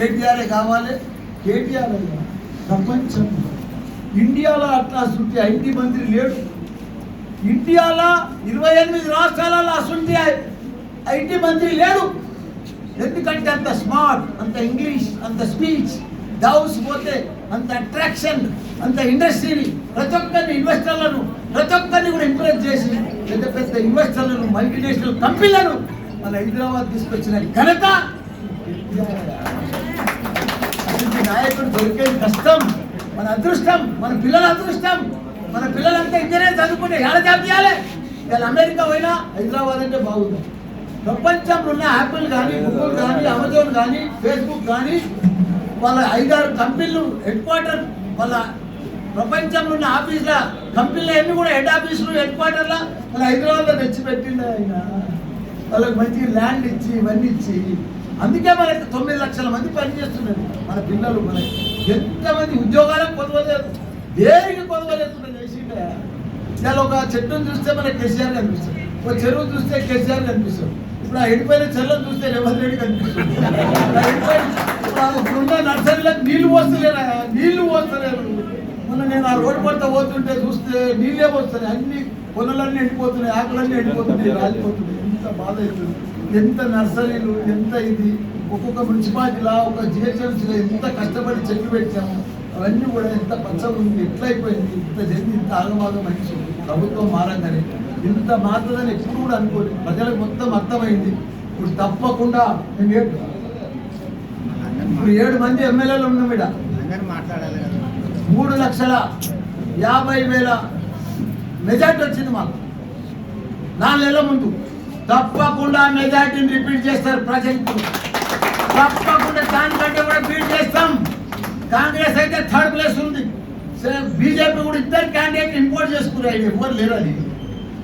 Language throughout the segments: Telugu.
కేటీఆరే కావాలి కేటీఆర్ అయ్యా ప్రపంచం. ఇండియాలో అట్లా అసలు ఐటీ మంత్రి లేడు. ఇండియాలో ఇరవై ఎనిమిది రాష్ట్రాలలో అసలు ఐటీ మంత్రి లేడు. ఎందుకంటే అంత స్మార్ట్ అంత ఇంగ్లీష్ అంత స్పీచ్ డౌస్ పోతే అంత అట్రాక్షన్ అంత ఇండస్ట్రీని ప్రతి ఒక్కరిని ఇన్వెస్టర్లను ప్రతి ఒక్కరిని కూడా ఎంకరేజ్ చేసి పెద్ద పెద్ద ఇన్వెస్టర్లను మల్టీనేషనల్ కంపెనీలను మన హైదరాబాద్ తీసుకొచ్చిన ఘనత నాయకుడు దొరికేది కష్టం. మన అదృష్టం మన పిల్లల అదృష్టం. మన పిల్లలంతా ఇంజనీర్ చదువుకుంటే ఏడ జాబ్ చేయాలి? ఇవాళ అమెరికా పోయినా హైదరాబాద్ అంటే బాగుంది ప్రపంచంలో ఉన్న యాపిల్ కానీ గూగుల్ కానీ అమెజాన్ కానీ ఫేస్బుక్ కానీ వాళ్ళ ఐదారు కంపెనీలు హెడ్ క్వార్టర్ వాళ్ళ ప్రపంచంలో ఉన్న ఆఫీసుల కంపెనీలు అన్ని కూడా హెడ్ ఆఫీసులు హెడ్ క్వార్టర్ల వాళ్ళ హైదరాబాద్లో తెచ్చిపెట్టిండు ఆయన. వాళ్ళకి మంచి ల్యాండ్ ఇచ్చి ఇవన్నీ ఇచ్చి అందుకే మనకి తొమ్మిది లక్షల మంది పనిచేస్తున్నారు మన పిల్లలు మన ఎంతమంది ఉద్యోగాలకు కొదవలేదు దేనికి కొదవలేకుండా చేసిండే ఇలా ఒక చెట్టును చూస్తే మనకి కేసీఆర్ కనిపిస్తుంది. ఒక చెరువు చూస్తే కేసీఆర్ కనిపిస్తుంది. ఇప్పుడు ఆ ఎండిపోయిన చెల్లను చూస్తే రేవంత్ రెడ్డి కనిపిస్తుంది. ఇప్పుడున్న నర్సరీలకు నీళ్ళు పోస్తలేరా? నీళ్ళు పోస్తలేరు. మొన్న నేను ఆ రోడ్డు పడితే పోతుంటే చూస్తే నీళ్ళే పోస్తున్నాయి అన్ని పొలాలన్నీ ఎండిపోతున్నాయి ఆకులన్నీ ఎండిపోతున్నాయి రాలిపోతున్నాయి. ఎంత బాధ అవుతుంది ఎంత నర్సరీలు ఎంత ఇది ఒక్కొక్క మున్సిపాలిటీలా ఒక జిహెచ్ఎంసీలో ఎంత కష్టపడి చెట్లు పెట్టాము అవన్నీ కూడా ఎంత పచ్చగా ఉంది ఎట్లా అయిపోయింది ఇంత జరిగి ఇంత ఆగమాగం మనిషి ప్రభుత్వం మారంగానే. ఇంత మారుతుందని ఎప్పుడు కూడా అనుకోలేదు. ప్రజలకు మొత్తం అర్థమైంది. ఇప్పుడు తప్పకుండా మేము ఏడు ఇప్పుడు ఏడు మంది ఎమ్మెల్యేలు ఉన్నాం ఇక్కడ. అందరూ మాట్లాడాలి కదా. మూడు లక్షల యాభై వేల మెజార్టీ వచ్చింది మాకు. నాలుగు నెలల ముందు. తప్పకుండా మెజార్టీని రిపీట్ చేస్తారు ప్రజలకు. తప్పకుండా దానికంటే కూడా బీట్ చేస్తాం. కాంగ్రెస్ అయితే థర్డ్ ప్లేస్ ఉంది. బీజేపీ కూడా ఇద్దరు క్యాండిడేట్ ఇంపోర్ట్ చేసుకున్నారు. ఎవరు లేరు అది.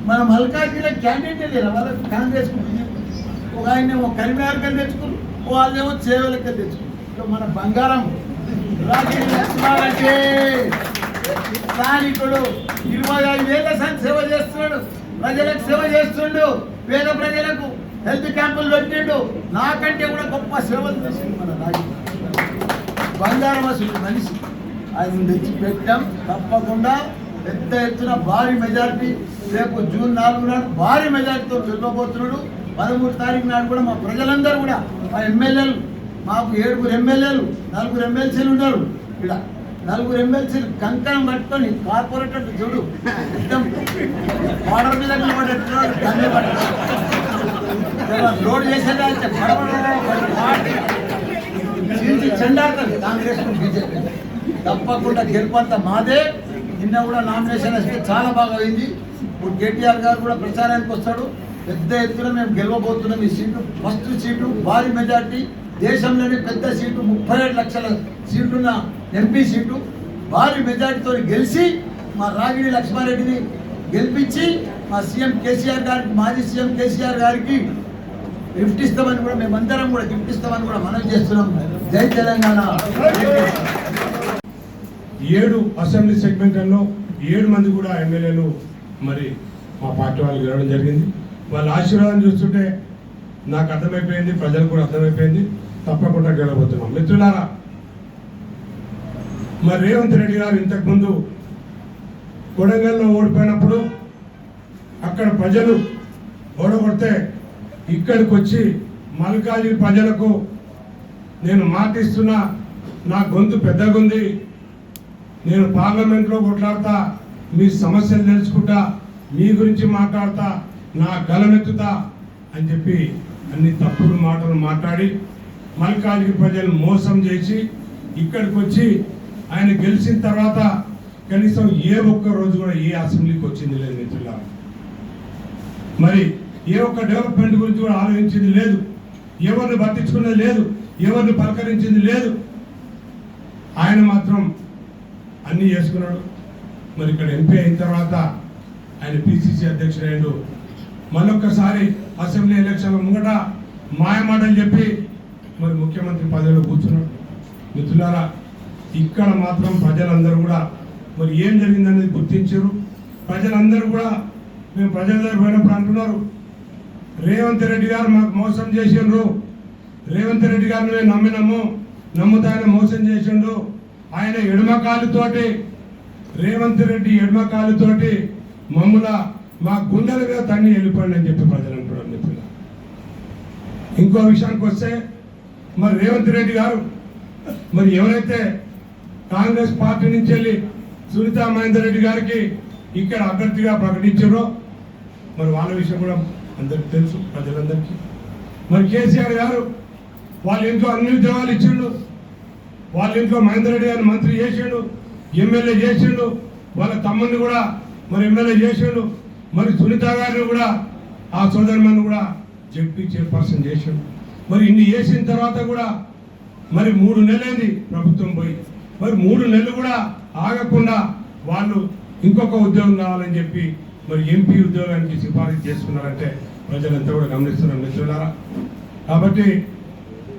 మన మల్కాజ్గిరిలో క్యాండిడేట్ లేరు. వాళ్ళకి కాంగ్రెస్ ఒక ఆయన ఏమో కరీంనగర్ కింద తెచ్చుకున్నారు. వాళ్ళేమో చేవలకి తెచ్చుకున్నారు. మన బంగారం. రాజీవ్ ఇరవై ఐదు సేవ చేస్తున్నాడు. ప్రజలకు సేవ చేస్తుండు. పేద ప్రజలకు హెల్త్ క్యాంపులు పెట్టిండు. నాకంటే కూడా గొప్ప సేవలు చేసిండు మన రాజకీయ బంగారం మనిషి. ఆయన తెచ్చి పెట్టాం. తప్పకుండా పెద్ద ఎత్తున భారీ మెజారిటీ రేపు జూన్ నాలుగు నాడు భారీ మెజారిటీతో గెలవబోతున్నాడు. పదమూడు తారీఖు నాడు కూడా మా ప్రజలందరూ కూడా మా ఎమ్మెల్యేలు మాకు ఏడుగురు ఎమ్మెల్యేలు నలుగురు ఎమ్మెల్సీలు ఉన్నారు. ఇక్కడ నలుగురు ఎమ్మెల్సీలు కంకణం పట్టుకొని కార్పొరేటర్ చూడు. మొత్తం మీద నిలబడేట్టున్నాడు దాన్ని పట్టుకొని లోడ్ చేసేదా అయితే చీల్చి చెండాడుతుంది కాంగ్రెస్ బీజేపీ తప్పకుండా గెలుపంత మాదే నిన్న కూడా నామినేషన్ వస్తే చాలా బాగా అయింది ఇప్పుడు కేటీఆర్ గారు కూడా ప్రచారానికి వస్తాడు పెద్ద ఎత్తున మేము గెలవబోతున్నాం ఈ సీటు ఫస్ట్ సీటు భారీ మెజార్టీ దేశంలోని పెద్ద సీటు ముప్పై ఏడు లక్షల సీటున్న ఎంపీ సీటు భారీ మెజార్టీతో గెలిచి మా రాగిడి లక్ష్మారెడ్డిని గెలిపించి మా సీఎం కేసీఆర్ గారికి మాజీ సీఎం కేసీఆర్ గారికి గిఫ్ట్ ఇస్తామని కూడా మేమందరం కూడా గిఫ్ట్ ఇస్తామని కూడా మనం చేస్తున్నాం. జై తెలంగాణ. ఏడు అసెంబ్లీ సెగ్మెంట్లలో ఏడు మంది కూడా ఎమ్మెల్యేలు మరి మా పార్టీ వాళ్ళు గెలవడం జరిగింది. వాళ్ళ ఆశీర్వాదం చూస్తుంటే నాకు అర్థమైపోయింది ప్రజలకు కూడా అర్థమైపోయింది తప్పకుండా గెలవబోతున్నాం. మిత్రులారా మరి రేవంత్ రెడ్డి గారు ఇంతకుముందు కొడంగల్లో ఓడిపోయినప్పుడు అక్కడ ప్రజలు ఓడగొడితే ఇక్కడికి వచ్చి మల్కాజీ ప్రజలకు నేను మాటిస్తున్నా నా గొంతు పెద్దగుంది నేను పార్లమెంట్లో కొట్లాడతా మీ సమస్యలు తెలుసుకుంటా మీ గురించి మాట్లాడతా నా గలమెత్తుతా అని చెప్పి అన్ని తప్పుడు మాటలు మాట్లాడి మల్కాజ్గిరి ప్రజలు మోసం చేసి ఇక్కడికి వచ్చి ఆయన గెలిచిన తర్వాత కనీసం ఏ ఒక్క రోజు కూడా ఏ అసెంబ్లీకి వచ్చింది లేదు మిత్రులారా. మరి ఏ ఒక్క డెవలప్మెంట్ గురించి కూడా ఆలోచించింది లేదు. ఎవరిని పట్టించుకున్నది లేదు. ఎవరిని పలకరించింది లేదు. ఆయన మాత్రం అన్నీ చేసుకున్నాడు. మరి ఇక్కడ ఎంపీ అయిన తర్వాత ఆయన పిసిసి అధ్యక్షుడైండు మరొక్కసారి అసెంబ్లీ ఎలక్షన్ల ముంగట మాయమాటలు చెప్పి మరి ముఖ్యమంత్రి పదవిలో కూర్చున్నాడు. మిత్రులారా ఇక్కడ మాత్రం ప్రజలందరూ కూడా మరి ఏం జరిగిందనేది గుర్తించారు. ప్రజలందరూ కూడా మేము ప్రజల దగ్గర పోయినప్పుడు అంటున్నారు రేవంత్ రెడ్డి గారు మాకు మోసం చేసిండ్రు. రేవంత్ రెడ్డి గారిని మేము నమ్మినాము నమ్ముతా ఆయన మోసం చేసిండు. ఆయన ఎడమ కాలుతోటి రేవంత్ రెడ్డి ఎడమ కాలుతోటి మమ్ముల మా గుండెల మీద తన్ని వెళ్ళిపోండి అని చెప్పి ప్రజలు ఇంకో విషయానికి వస్తే మరి రేవంత్ రెడ్డి గారు మరి ఎవరైతే కాంగ్రెస్ పార్టీ నుంచి వెళ్ళి సునీతా మహేందర్ రెడ్డి గారికి ఇక్కడ అభ్యర్థిగా ప్రకటించారో మరి వాళ్ళ విషయం కూడా అందరికి తెలుసు ప్రజలందరికీ. మరి కేసీఆర్ గారు వాళ్ళ ఇంట్లో అన్ని ఉద్యోగాలు ఇచ్చిండు. వాళ్ళ ఇంట్లో మహేందర్ రెడ్డి గారిని మంత్రి చేసిండు ఎమ్మెల్యే చేసిండు వాళ్ళ తమ్ముడిని కూడా మరి ఎమ్మెల్యే చేసిండు మరి సునీత గారిని కూడా ఆ సోదరుమని కూడా జడ్పీ చైర్పర్సన్ చేశాడు. మరి ఇన్ని చేసిన తర్వాత కూడా మరి మూడు నెలలైంది ప్రభుత్వం పోయి. మరి మూడు నెలలు కూడా ఆగకుండా వాళ్ళు ఇంకొక ఉద్యోగం కావాలని చెప్పి మరి ఎంపీ ఉద్యోగానికి సిఫారసు చేసుకున్నారంటే ప్రజలంతా కూడా గమనిస్తున్నారు మిత్రులారా. కాబట్టి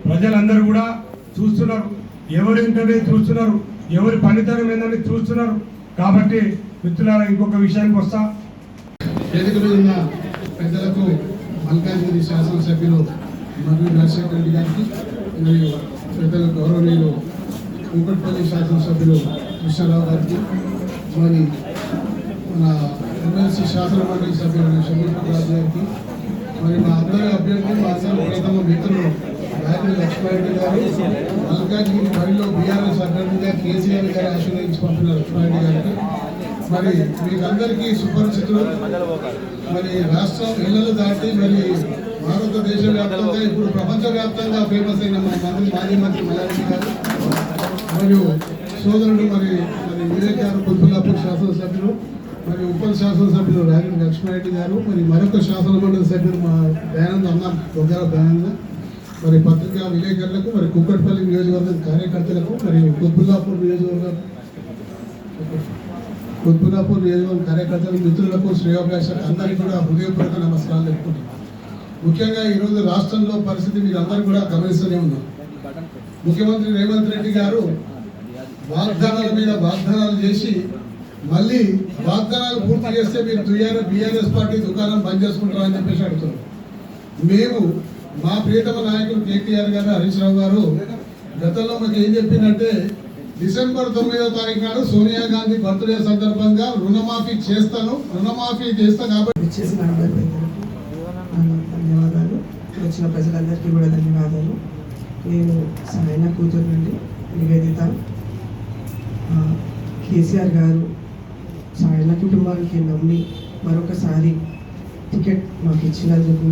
ప్రజలందరూ కూడా చూస్తున్నారు. ఎవరు ఏంటనేది చూస్తున్నారు? ఎవరి పనితనం ఏందని చూస్తున్నారు? కాబట్టి మిత్రులారా ఇంకొక విషయానికి వస్తా. వేదిక ఉన్న పెద్దలకు మల్కాజ్గిరి శాసనసభ్యులు మరియు రాజశేఖర రెడ్డి గారికి మరియు పెద్దల గౌరవనీయులు కూకట్పల్లి శాసనసభ్యులు కృష్ణారావు గారికి మరి మన ఎమ్మెల్సీ శాసనమండలి సభ్యులు షమీర్ రాజు గారికి మరి మా అందరి అభ్యర్థి మా అందరి ప్రియతమ మిత్రులు గాయత్రి లక్ష్మారెడ్డి గారు మల్కాజ్గిరి బరిలో బీఆర్ఎస్ అభ్యర్థిగా కేసీఆర్ గారు ఆశీర్వదించి పంపిన లక్ష్మారెడ్డి గారికి మరి మీకందరికీ సుపరిచితులు. మరి రాష్ట్రం ఇళ్ళను దాటి మరి భారతదేశ వ్యాప్తంగా ఇప్పుడు ప్రపంచ వ్యాప్తంగా ఫేమస్ అయిన మన మంత్రి మాజీ మంత్రి మల్లారెడ్డి గారు మరియు సోదరుడు మరి మరి వివేక్ గారు కుల్పుల్లాపూర్ శాసనసభ్యులు మరి ఉప శాసనసభ్యులు రాగిడి లక్ష్మారెడ్డి గారు మరి మరొక శాసనమండలి సభ్యులు మా దయానంద అన్న బొగ్గార దయానంద మరి పత్రికా విలేకరులకు మరి కుక్కట్పల్లి నియోజకవర్గం కార్యకర్తలకు మరి కుల్పుల్లాపూర్ నియోజకవర్గం. కుత్బుల్లాపూర్ నియోజకవర్గం కార్యకర్తలు మిత్రులకు శ్రేయోభిలాషకు అందరికీ కూడా హృదయపూర్వక నమస్కారాలు చెప్పుకుంటున్నాను ముఖ్యంగా ఈరోజు రాష్ట్రంలో పరిస్థితి మీరు అందరూ కూడా గమనిస్తూనే ఉన్నారు ముఖ్యమంత్రి రేవంత్ రెడ్డి గారు వాగ్దానాల మీద వాగ్దానాలు చేసి మళ్ళీ వాగ్దానాలు పూర్తి చేస్తే మీరు టీఆర్ఎస్ బీఆర్ఎస్ పార్టీ దుకాణం బంద్ చేసుకుంటారని చెప్పేసి అడుగుతున్నారు. మేము మా ప్రియతమ నాయకులు కేటీఆర్ గారు హరీష్ రావు గారు గతంలో మాకు ఏం చెప్పిందంటే డిసెంబర్ తొమ్మిదో తారీఖు నాడు సోనియా గాంధీ బర్త్డే సందర్భంగా రుణమాఫీ చేస్తాను. రుణమాఫీ చేస్తా కాబట్టి వచ్చేసిన ధన్యవాదాలు. వచ్చిన ప్రజలందరికీ కూడా ధన్యవాదాలు. నేను సాయన కూతురు నుండి నివేదిత. కేసీఆర్ గారు సాయన కుటుంబానికి నమ్మి మరొకసారి టికెట్ మాకు ఇచ్చినందుకు